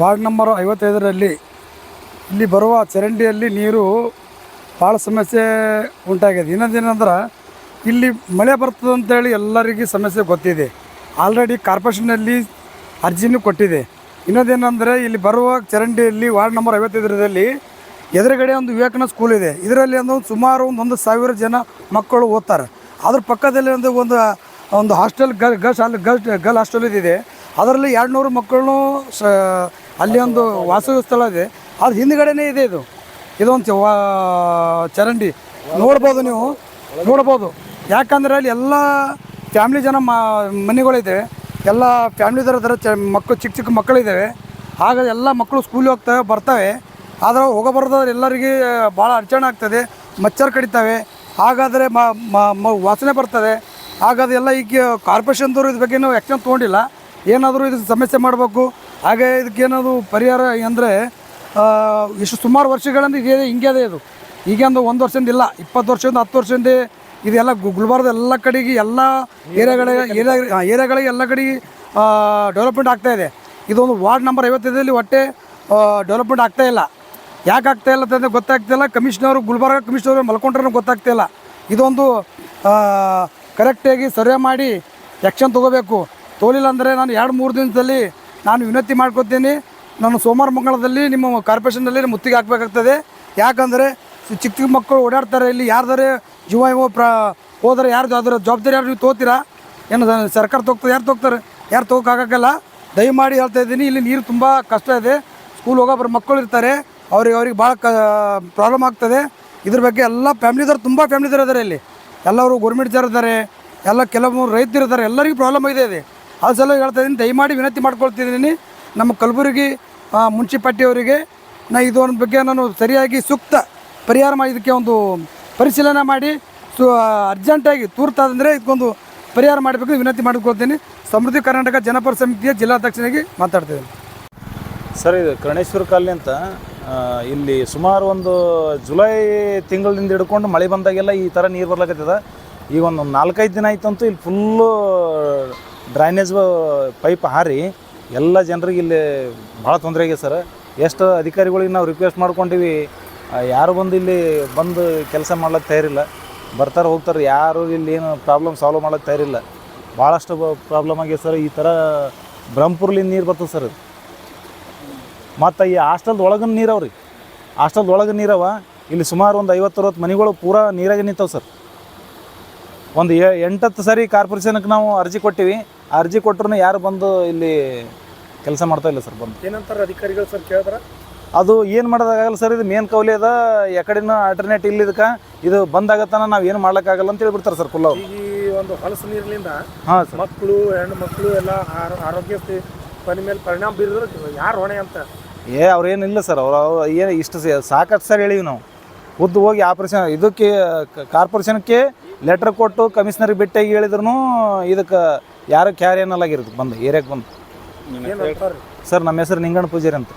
Ward number ಐವತ್ತೈದರಲ್ಲಿ ಇಲ್ಲಿ ಬರುವ ಚರಂಡಿಯಲ್ಲಿ ನೀರು ಭಾಳ ಸಮಸ್ಯೆ ಉಂಟಾಗಿದೆ. ಇನ್ನೊಂದೇನಂದ್ರೆ ಇಲ್ಲಿ ಮಳೆ ಬರ್ತದೆ ಅಂತೇಳಿ ಎಲ್ಲರಿಗೂ ಸಮಸ್ಯೆ ಗೊತ್ತಿದೆ. ಆಲ್ರೆಡಿ ಕಾರ್ಪೊರೇಷನಲ್ಲಿ ಅರ್ಜಿನೂ ಕೊಟ್ಟಿದೆ. ಇನ್ನೊಂದೇನೆಂದರೆ ಇಲ್ಲಿ ಬರುವ ಚರಂಡಿಯಲ್ಲಿ ವಾರ್ಡ್ ನಂಬರ್ ಐವತ್ತೈದರಲ್ಲಿ ಎದುರುಗಡೆ ಒಂದು ವಿವೇಕನ ಸ್ಕೂಲ್ ಇದೆ. ಇದರಲ್ಲಿ ಒಂದು ಸುಮಾರು ಒಂದು ಒಂದು ಸಾವಿರ ಜನ ಮಕ್ಕಳು ಓದ್ತಾರೆ. ಅದ್ರ ಪಕ್ಕದಲ್ಲಿ ಒಂದು ಒಂದು ಒಂದು hostel girl girls girl hostel ಇದೆ. ಅದರಲ್ಲಿ ಎರಡು ನೂರು ಮಕ್ಕಳನ್ನೂ ಸ ಅಲ್ಲಿ ಒಂದು ವಾಸವಿ ಸ್ಥಳ ಇದೆ. ಅದು ಹಿಂದ್ಗಡೆನೇ ಇದೆ ಇದು. ಇದೊಂದು ಚರಂಡಿ. ನೋಡ್ಬೋದು ನೀವು. ನೋಡ್ಬೋದು. ಯಾಕಂದ್ರೆ ಅಲ್ಲಿ ಎಲ್ಲ ಫ್ಯಾಮ್ಲಿ ಜನ ಮನೆಗಳಿದೆ. ಎಲ್ಲ ಫ್ಯಾಮ್ಲಿ ಥರ ಚ, ಮಕ್ಕಳು, ಚಿಕ್ಕ ಚಿಕ್ಕ ಮಕ್ಕಳಿದ್ದಾವೆ ಆಗ ಎಲ್ಲ ಮಕ್ಕಳು ಸ್ಕೂಲಿಗೆ ಹೋಗ್ತವೆ ಬರ್ತವೆ. ಆದರೆ ಹೋಗಬಾರ್ದವ್ರು ಎಲ್ಲರಿಗೆ ಭಾಳ ಅಡಚಣೆ ಆಗ್ತದೆ. ಮಚ್ಚರ್ ಕಡಿತವೆ. ಹಾಗಾದರೆ ವಾಸನೆ ಬರ್ತದೆ. ಹಾಗಾದ್ರೆ ಎಲ್ಲ ಈಗ ಕಾರ್ಪೊರೇಷನ್ದವರು ಇದ್ರ ಬಗ್ಗೆ ನಾವು ಆ್ಯಕ್ಷನ್ ತೊಗೊಂಡಿಲ್ಲ. ಏನಾದರೂ ಇದು ಸಮಸ್ಯೆ ಮಾಡಬೇಕು. ಹಾಗೆ ಇದಕ್ಕೇನದು ಪರಿಹಾರ ಅಂದರೆ ಇಷ್ಟು ಸುಮಾರು ವರ್ಷಗಳಿಂದ ಇದೆ, ಹಿಂಗೆ ಅದೇ ಇದು. ಈಗೇನು ಒಂದು ವರ್ಷದಿಂದ ಇಲ್ಲ, ಇಪ್ಪತ್ತು ವರ್ಷದಿಂದ ಹತ್ತು ವರ್ಷದಿಂದ ಇದೆಲ್ಲ ಗುಲ್ಬರ್ಗದ ಎಲ್ಲ ಕಡೆಗೆ ಎಲ್ಲ ಏರಿಯಾಗಳಿಗೆ ಏರಿಯಾ ಏರಿಯಾಗಳಿಗೆ ಎಲ್ಲ ಕಡೆಗೆ ಡೆವಲಪ್ಮೆಂಟ್ ಆಗ್ತಾ ಇದೆ. ಇದೊಂದು ವಾರ್ಡ್ ನಂಬರ್ ಐವತ್ತೈದರಲ್ಲಿ ಒಟ್ಟೆ ಡೆವಲಪ್ಮೆಂಟ್ ಆಗ್ತಾ ಇಲ್ಲ. ಯಾಕೆ ಆಗ್ತಾ ಇಲ್ಲ ಅಂತಂದ್ರೆ ಗೊತ್ತಾಗ್ತಿಲ್ಲ ಕಮಿಷನರು ಗುಲ್ಬರ್ಗ ಕಮಿಷನರು ಮಲ್ಕೊಂಡ್ರೂ ಗೊತ್ತಾಗ್ತಿಲ್ಲ ಇದೊಂದು ಕರೆಕ್ಟಾಗಿ ಸರ್ವೆ ಮಾಡಿ ಆ್ಯಕ್ಷನ್ ತೊಗೋಬೇಕು. ತೋಲಿಲ್ಲ ಅಂದರೆ ನಾನು ಎರಡು ಮೂರು ದಿನದಲ್ಲಿ ನಾನು ವಿನಂತಿ ಮಾಡ್ಕೊತೀನಿ, ನಾನು ಸೋಮವಾರ ಮಂಗಳದಲ್ಲಿ ನಿಮ್ಮ ಕಾರ್ಪೊರೇಷನ್ನಲ್ಲಿ ಮುತ್ತಿಗೆ ಹಾಕಬೇಕಾಗ್ತದೆ. ಯಾಕಂದರೆ ಚಿಕ್ಕ ಚಿಕ್ಕ ಮಕ್ಕಳು ಓಡಾಡ್ತಾರೆ, ಇಲ್ಲಿ ಯಾರ್ದಾರೆ ಜೀವ ಇವ ಪ್ರ, ಹೋದರೆ ಯಾರ್ದು ಅದರ ಜವಾಬ್ದಾರಿ ಯಾರು, ನೀವು ತೋತೀರಾ? ಏನು ಸರ್ಕಾರ ತೊಗೋತಾರೆ ಯಾರು ತೊಗ್ತಾರೆ? ಯಾರು ತೊಗೋಕ್ಕಾಗಲ್ಲ ದಯಮಾಡಿ ಹೇಳ್ತಾ ಇದ್ದೀನಿ, ಇಲ್ಲಿ ನೀರು ತುಂಬ ಕಷ್ಟ ಇದೆ. ಸ್ಕೂಲ್ ಹೋಗೋಬ್ಬರು ಮಕ್ಕಳು ಇರ್ತಾರೆ, ಅವ್ರಿಗೆ ಅವ್ರಿಗೆ ಭಾಳ ಕ, ಪ್ರಾಬ್ಲಮ್ ಆಗ್ತದೆ. ಇದ್ರ ಬಗ್ಗೆ ಎಲ್ಲ ಫ್ಯಾಮ್ಲಿದವ್ರು, ತುಂಬ ಫ್ಯಾಮ್ಲಿದವ್ರು ಇದ್ದಾರೆ ಇಲ್ಲಿ. ಎಲ್ಲರೂ ಗೌರ್ಮೆಂಟ್ ಜನ ಇದ್ದಾರೆ, ಎಲ್ಲ ಕೆಲವರು ರೈತರು ಇದ್ದಾರೆ, ಎಲ್ಲರಿಗೂ ಪ್ರಾಬ್ಲಮ್ ಇದೆ ಇದೆ ಅದು ಸಲ ಹೇಳ್ತಾ ಇದ್ದೀನಿ. ದಯಮಾಡಿ ವಿನಂತಿ ಮಾಡ್ಕೊಳ್ತಿದ್ದೀನಿ. ನಮ್ಮ ಕಲಬುರಗಿ ಆ, ಮುನ್ಸಿಪಾಲ್ಟಿಯವರಿಗೆ ನಾ ಇದೊಂದು ಬಗ್ಗೆ ನಾನು ಸರಿಯಾಗಿ ಸೂಕ್ತ ಪರಿಹಾರ ಮಾಡಿ ಇದಕ್ಕೆ ಒಂದು ಪರಿಶೀಲನೆ ಮಾಡಿ ಸು ಅರ್ಜೆಂಟಾಗಿ ತೂರ್ತಾದಂದರೆ ಇದಕ್ಕೊಂದು ಪರಿಹಾರ ಮಾಡಬೇಕು ವಿನಂತಿ ಮಾಡಿಕೊಳ್ತೀನಿ. ಸಮೃದ್ಧಿ ಕರ್ನಾಟಕ ಜನಪರ ಸಮಿತಿಯ ಜಿಲ್ಲಾಧ್ಯಕ್ಷನಾಗಿ ಮಾತಾಡ್ತಿದ್ದೀನಿ. ಸರ್ ಇದು ಕರ್ಣೇಶ್ವರ ಕಾಲನಿ ಅಂತ ಇಲ್ಲಿ ಸುಮಾರು ಒಂದು ಜುಲೈ ತಿಂಗಳಿಂದ ಹಿಡ್ಕೊಂಡು ಮಳೆ ಬಂದಾಗೆಲ್ಲ ಈ ಥರ ನೀರು ಬರ್ಲಕತ್ತದ. ಈಗ ಒಂದು ನಾಲ್ಕೈದು ದಿನ ಆಯ್ತಂತೂ ಇಲ್ಲಿ ಫುಲ್ಲು ಡ್ರೈನೇಜ್ ಪೈಪ್ ಹಾರಿ, ಎಲ್ಲ ಜನರಿಗೆ ಇಲ್ಲಿ ಭಾಳ ತೊಂದರೆ ಆಗಿದೆ ಸರ್. ಎಷ್ಟು ಅಧಿಕಾರಿಗಳಿಗೆ ನಾವು ರಿಕ್ವೆಸ್ಟ್ ಮಾಡ್ಕೊಂಡಿವಿ ಯಾರು ಬಂದು ಇಲ್ಲಿ ಬಂದು ಕೆಲಸ ಮಾಡ್ಲಕ್ಕೆ ತಯಾರಿಲ್ಲ. ಬರ್ತಾರೆ, ಹೋಗ್ತಾರೆ, ಯಾರು ಇಲ್ಲಿ ಏನು ಪ್ರಾಬ್ಲಮ್ ಸಾಲ್ವ್ ಮಾಡೋಕ್ಕೆ ತಯಾರಿಲ್ಲ. ಭಾಳಷ್ಟು ಪ್ರಾಬ್ಲಮ್ ಆಗಿದೆ ಸರ್. ಈ ಥರ ಬ್ರಹ್ಮಪುರ್ಲಿಂದ ನೀರು ಬರ್ತದೆ ಸರ್ ಅದು. ಮತ್ತು ಈ ಹಾಸ್ಟೆಲ್ದ ಒಳಗಿನ ನೀರವ್ರಿ ಹಾಸ್ಟೆಲ್ದ ಒಳಗೆ ನೀರವ ಇಲ್ಲಿ ಸುಮಾರು ಒಂದು ಐವತ್ತು, ಅರವತ್ತು ಮನೆಗಳು ಪೂರಾ ನೀರಾಗೆ ನಿಂತವೆ ಸರ್. ಒಂದು ಎಂಟತ್ತು ಸರಿ ಕಾರ್ಪೊರೇಷನ್ಗೆ ನಾವು ಅರ್ಜಿ ಕೊಟ್ಟಿವಿ. ಅರ್ಜಿ ಕೊಟ್ಟರು ಯಾರು ಬಂದು ಇಲ್ಲಿ ಕೆಲಸ ಮಾಡ್ತಾ ಇಲ್ಲ ಸರ್ ಬಂದು. ಏನಂತಾರೆ ಅಧಿಕಾರಿಗಳು ಸರ್ ಕೇಳಿದ್ರ ಅದು ಏನು ಮಾಡೋದಾಗಲ್ಲ ಸರ್ ಇದು ಮೇನ್ ಕೌಲಿ ಅದ ಎಕಡಿನ ಆಲ್ಟರ್ನೇಟ್ ಇಲ್ಲ ಇದಕ್ಕೆ ಇದು ಬಂದಾಗತ್ತಾನ ನಾವು ಏನು ಮಾಡ್ಲಿಕ್ಕಾಗಲ್ಲ ಅಂತ ಹೇಳ್ಬಿಡ್ತಾರೆ ಸರ್ ಕುಲ್ಲ ಈ ಒಂದು ಹೊಲಸು ನೀರಿನಿಂದ ಹಾಂ ಸರ್. ಮಕ್ಕಳು ಹೆಣ್ಣು ಮಕ್ಕಳು ಎಲ್ಲ ಆರೋ- ಆರೋಗ್ಯ ಮೇಲೆ ಪರಿಣಾಮ ಬೀರಿದ್ರೆ ಯಾರು ಹೊಣೆ ಅಂತ? ಏ ಅವ್ರೇನಿಲ್ಲ ಸರ್ ಅವ್ರು ಅವ್ರು ಏನು ಇಷ್ಟು ಸಾಕಷ್ಟು ಸರ್ ಹೇಳಿವಿ ನಾವು. ಉದ್ದು ಹೋಗಿ ಆಪ್ರೇಷನ್ ಇದಕ್ಕೆ ಕಾರ್ಪೊರೇಷನ್ಗೆ ಲೆಟ್ರ್ ಕೊಟ್ಟು ಕಮಿಷನರಿಗೆ ಭೇಟಿಯಾಗಿ ಹೇಳಿದ್ರು ಇದಕ್ಕೆ ಯಾರು ಕ್ಯಾರ್ ಏನಲ್ಲಾಗಿರೋದು ಬಂದು ಏರಿಯಾಗೆ ಬಂದು. ಸರ್ ನಮ್ಮ ಹೆಸರು ನಿಂಗಣ್ಣ ಪೂಜಾರಿ ಅಂತ.